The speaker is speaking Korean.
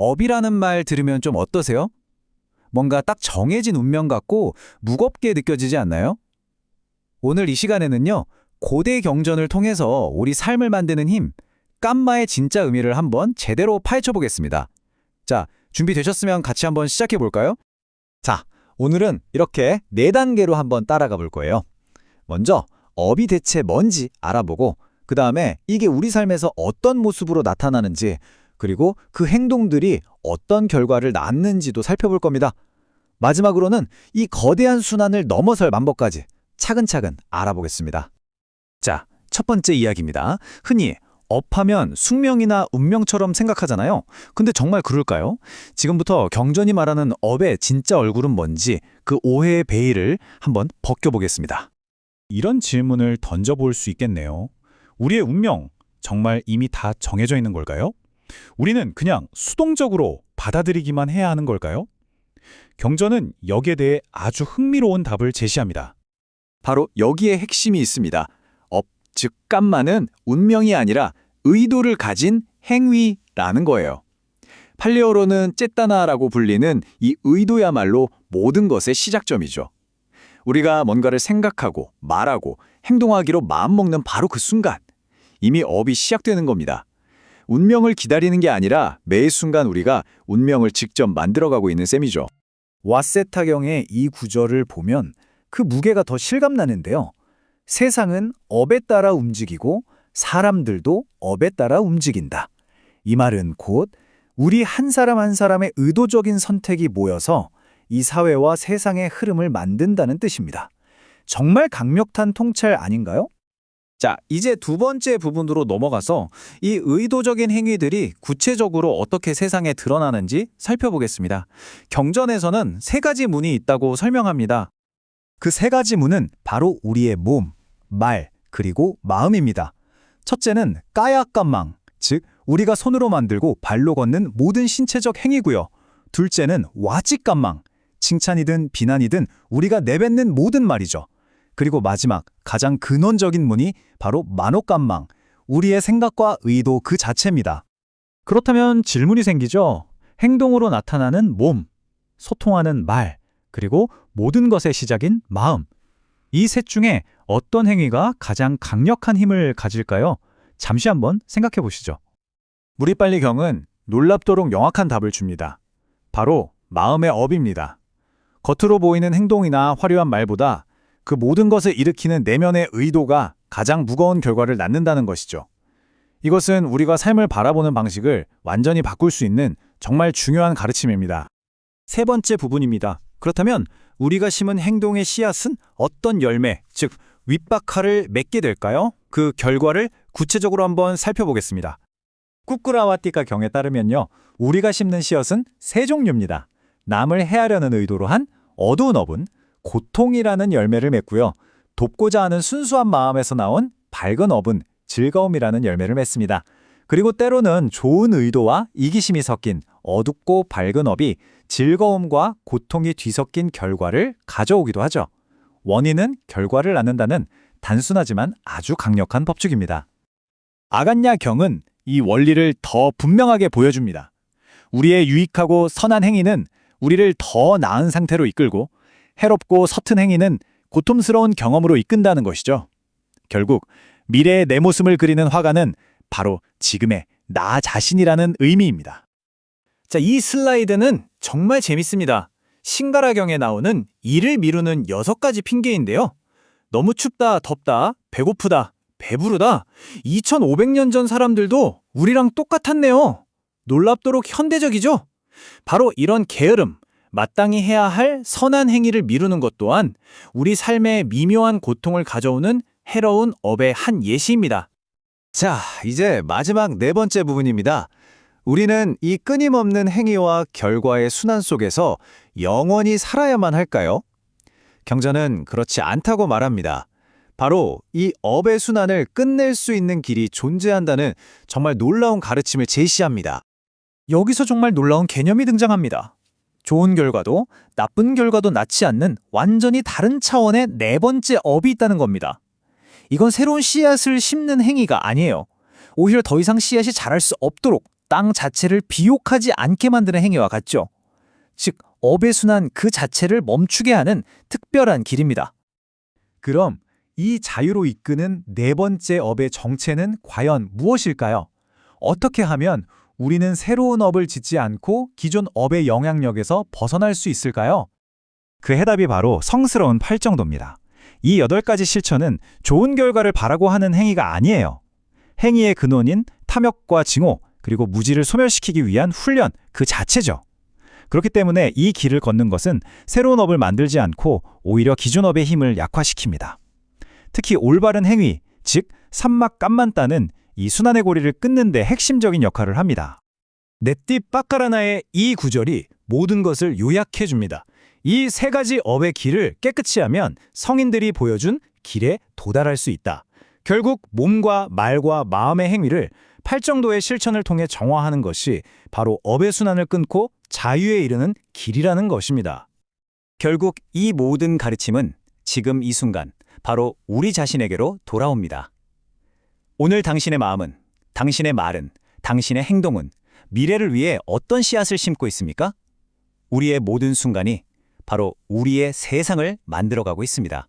업이라는 말 들으면 좀 어떠세요? 뭔가 딱 정해진 운명 같고 무겁게 느껴지지 않나요? 오늘 이 시간에는요, 고대 경전을 통해서 우리 삶을 만드는 힘, 깜마의 진짜 의미를 한번 제대로 파헤쳐 보겠습니다. 자, 준비되셨으면 같이 한번 시작해 볼까요? 자, 오늘은 이렇게 네 단계로 한번 따라가 볼 거예요. 먼저 업이 대체 뭔지 알아보고 그 다음에 이게 우리 삶에서 어떤 모습으로 나타나는지 그리고 그 행동들이 어떤 결과를 낳는지도 살펴볼 겁니다. 마지막으로는 이 거대한 순환을 넘어설 만법까지 차근차근 알아보겠습니다. 자, 첫 번째 이야기입니다. 흔히 업하면 숙명이나 운명처럼 생각하잖아요. 근데 정말 그럴까요? 지금부터 경전이 말하는 업의 진짜 얼굴은 뭔지 그 오해의 베일을 한번 벗겨보겠습니다. 이런 질문을 던져볼 수 있겠네요. 우리의 운명, 정말 이미 다 정해져 있는 걸까요? 우리는 그냥 수동적으로 받아들이기만 해야 하는 걸까요? 경전은 여기에 대해 아주 흥미로운 답을 제시합니다. 바로 여기에 핵심이 있습니다. 업, 즉 깜마는 운명이 아니라 의도를 가진 행위라는 거예요. 팔레오로는 쨌다나라고 불리는 이 의도야말로 모든 것의 시작점이죠. 우리가 뭔가를 생각하고 말하고 행동하기로 마음먹는 바로 그 순간 이미 업이 시작되는 겁니다. 운명을 기다리는 게 아니라 매 순간 우리가 운명을 직접 만들어가고 있는 셈이죠. 와세타경의 이 구절을 보면 그 무게가 더 실감나는데요. 세상은 업에 따라 움직이고 사람들도 업에 따라 움직인다. 이 말은 곧 우리 한 사람 한 사람의 의도적인 선택이 모여서 이 사회와 세상의 흐름을 만든다는 뜻입니다. 정말 강력한 통찰 아닌가요? 자, 이제 두 번째 부분으로 넘어가서 이 의도적인 행위들이 구체적으로 어떻게 세상에 드러나는지 살펴보겠습니다. 경전에서는 세 가지 문이 있다고 설명합니다. 그 세 가지 문은 바로 우리의 몸, 말, 그리고 마음입니다. 첫째는 까야깜망, 즉 우리가 손으로 만들고 발로 걷는 모든 신체적 행위고요. 둘째는 와찌깜망, 칭찬이든 비난이든 우리가 내뱉는 모든 말이죠. 그리고 마지막 가장 근원적인 문이 바로 만옥감망, 우리의 생각과 의도 그 자체입니다. 그렇다면 질문이 생기죠. 행동으로 나타나는 몸, 소통하는 말, 그리고 모든 것의 시작인 마음. 이 셋 중에 어떤 행위가 가장 강력한 힘을 가질까요? 잠시 한번 생각해 보시죠. 무리빨리 경은 놀랍도록 명확한 답을 줍니다. 바로 마음의 업입니다. 겉으로 보이는 행동이나 화려한 말보다 그 모든 것을 일으키는 내면의 의도가 가장 무거운 결과를 낳는다는 것이죠. 이것은 우리가 삶을 바라보는 방식을 완전히 바꿀 수 있는 정말 중요한 가르침입니다. 세 번째 부분입니다. 그렇다면 우리가 심은 행동의 씨앗은 어떤 열매, 즉 윗박하를 맺게 될까요? 그 결과를 구체적으로 한번 살펴보겠습니다. 꾸꾸라와띠카 경에 따르면요. 우리가 심는 씨앗은 세 종류입니다. 남을 해하려는 의도로 한 어두운 업은 고통이라는 열매를 맺고요. 돕고자 하는 순수한 마음에서 나온 밝은 업은 즐거움이라는 열매를 맺습니다. 그리고 때로는 좋은 의도와 이기심이 섞인 어둡고 밝은 업이 즐거움과 고통이 뒤섞인 결과를 가져오기도 하죠. 원인은 결과를 낳는다는 단순하지만 아주 강력한 법칙입니다. 아간야 경은 이 원리를 더 분명하게 보여줍니다. 우리의 유익하고 선한 행위는 우리를 더 나은 상태로 이끌고 해롭고 서툰 행위는 고통스러운 경험으로 이끈다는 것이죠. 결국 미래의 내 모습을 그리는 화가는 바로 지금의 나 자신이라는 의미입니다. 자, 이 슬라이드는 정말 재밌습니다. 신가라경에 나오는 일을 미루는 여섯 가지 핑계인데요. 너무 춥다, 덥다, 배고프다, 배부르다. 2500년 전 사람들도 우리랑 똑같았네요. 놀랍도록 현대적이죠? 바로 이런 게으름, 마땅히 해야 할 선한 행위를 미루는 것 또한 우리 삶에 미묘한 고통을 가져오는 해로운 업의 한 예시입니다. 자, 이제 마지막 네 번째 부분입니다. 우리는 이 끊임없는 행위와 결과의 순환 속에서 영원히 살아야만 할까요? 경전은 그렇지 않다고 말합니다. 바로 이 업의 순환을 끝낼 수 있는 길이 존재한다는 정말 놀라운 가르침을 제시합니다. 여기서 정말 놀라운 개념이 등장합니다. 좋은 결과도 나쁜 결과도 낳지 않는 완전히 다른 차원의 네 번째 업이 있다는 겁니다. 이건 새로운 씨앗을 심는 행위가 아니에요. 오히려 더 이상 씨앗이 자랄 수 없도록 땅 자체를 비옥하지 않게 만드는 행위와 같죠. 즉, 업의 순환 그 자체를 멈추게 하는 특별한 길입니다. 그럼 이 자유로 이끄는 네 번째 업의 정체는 과연 무엇일까요? 어떻게 하면 우리는 새로운 업을 짓지 않고 기존 업의 영향력에서 벗어날 수 있을까요? 그 해답이 바로 성스러운 팔정도입니다. 이 여덟 가지 실천은 좋은 결과를 바라고 하는 행위가 아니에요. 행위의 근원인 탐욕과 증오, 그리고 무지를 소멸시키기 위한 훈련 그 자체죠. 그렇기 때문에 이 길을 걷는 것은 새로운 업을 만들지 않고 오히려 기존 업의 힘을 약화시킵니다. 특히 올바른 행위, 즉 삼막 깜만따는 이 순환의 고리를 끊는 데 핵심적인 역할을 합니다. 네띠 빠까라나의 이 구절이 모든 것을 요약해 줍니다. 이 세 가지 업의 길을 깨끗이 하면 성인들이 보여준 길에 도달할 수 있다. 결국 몸과 말과 마음의 행위를 팔정도의 실천을 통해 정화하는 것이 바로 업의 순환을 끊고 자유에 이르는 길이라는 것입니다. 결국 이 모든 가르침은 지금 이 순간 바로 우리 자신에게로 돌아옵니다. 오늘 당신의 마음은, 당신의 말은, 당신의 행동은 미래를 위해 어떤 씨앗을 심고 있습니까? 우리의 모든 순간이 바로 우리의 세상을 만들어가고 있습니다.